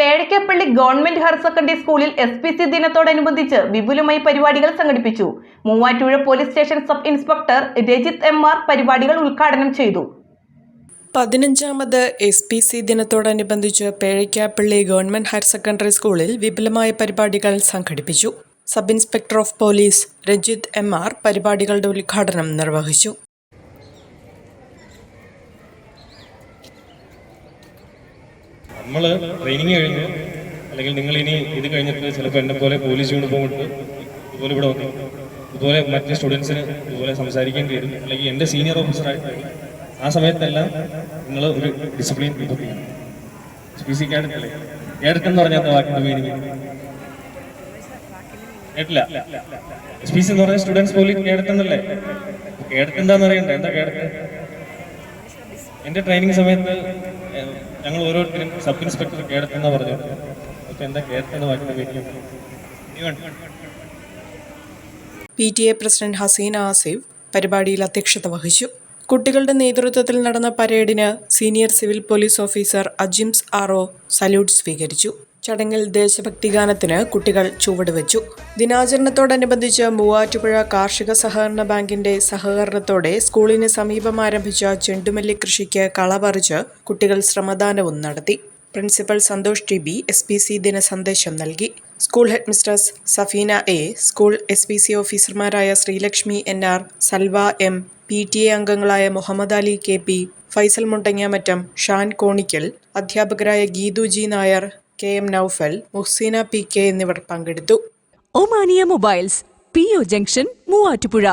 പേഴക്കപ്പള്ളി government higher secondary സ്കൂളിൽ S P C ദിനത്തോടനുബന്ധിച്ച് വിപുലമായി പരിപാടികൾ സംഘടിപ്പിച്ചു. Muvattupuzha police station sub inspector Rajith M R പരിപാടികൾ ഉദ്ഘാടനം ചെയ്തു. പതിനഞ്ചാമത് എസ് പി സി ദിനത്തോടനുബന്ധിച്ച് പേഴയ്ക്കാപ്പള്ളി ഗവൺമെന്റ് ഹയർ സെക്കൻഡറി സ്കൂളിൽ വിപുലമായ പരിപാടികൾ സംഘടിപ്പിച്ചു. Sub inspector of police Ranjith M R പരിപാടികളുടെ ഉദ്ഘാടനം നിർവഹിച്ചു. നമ്മൾ ട്രെയിനിങ് കഴിഞ്ഞ് അല്ലെങ്കിൽ നിങ്ങൾ ഇനി ഇത് കഴിഞ്ഞിട്ട് ചിലപ്പോൾ എന്നെ പോലെ പോലീസ് യൂണിഫോം ഇട്ട് ഇതുപോലെ ഇവിടെ വന്നു ഇതുപോലെ മറ്റ് സ്റ്റുഡൻസിന് ഇതുപോലെ സംസാരിക്കേണ്ടി വരും അല്ലെങ്കിൽ എന്റെ സീനിയർ ഓഫീസറായിട്ട് ആ സമയത്തെല്ലാം നിങ്ങൾ ഒരു ഡിസിപ്ലിൻ കീപ്പ് ചെയ്യണം. പി പറഞ്ഞാൽ വാക്കിന്റെ മീനിങ് കേട്ടില്ല എസ് പി സി എന്ന് പറഞ്ഞാൽ സ്റ്റുഡൻസ് പോലീസ് കേടത്തെന്നല്ലേ കേടത്ത് എന്താന്ന് അറിയണ്ടേ? എന്താ കേടത്ത് എന്റെ ട്രെയിനിങ് സമയത്ത് ഞങ്ങൾ ഓരോരുത്തരും സബ് ഇൻസ്പെക്ടർ കേടത്തെന്നാ പറഞ്ഞു അപ്പൊ എന്താ കേടത്തെന്ന് വാക്കിന്റെ meaning P T A president Haseena Asif പരിപാടിയിൽ അധ്യക്ഷത വഹിച്ചു. കുട്ടികളുടെ നേതൃത്വത്തിൽ നടന്ന പരേഡിന് senior civil police officer Ajims ആറോ സല്യൂട്ട് സ്വീകരിച്ചു. ചടങ്ങിൽ ദേശഭക്തി ഗാനത്തിന് കുട്ടികൾ ചുവടുവെച്ചു. ദിനാചരണത്തോടനുബന്ധിച്ച് മൂവാറ്റുപുഴ കാർഷിക സഹകരണ ബാങ്കിന്റെ സഹകരണത്തോടെ സ്കൂളിന് സമീപം ആരംഭിച്ച ചെണ്ടുമല്ലി കൃഷിക്ക് കള പറിച്ച് കുട്ടികൾ ശ്രമദാനവും നടത്തി. Principal Santhosh T B S P C ദിന സന്ദേശം നൽകി. School head Safeena A school S P C ഓഫീസർമാരായ Sreelakshmi N R Salva M P T A അംഗങ്ങളായ മുഹമ്മദ് അലി കെ പി ഫൈസൽ മുണ്ടങ്ങാമറ്റം ഷാൻ കോണിക്കൽ അധ്യാപകരായ Geethu G Nair K M Noufal Muhseena P K എന്നിവർ പങ്കെടുത്തു. Omania mobiles P O junction Muvattupuzha.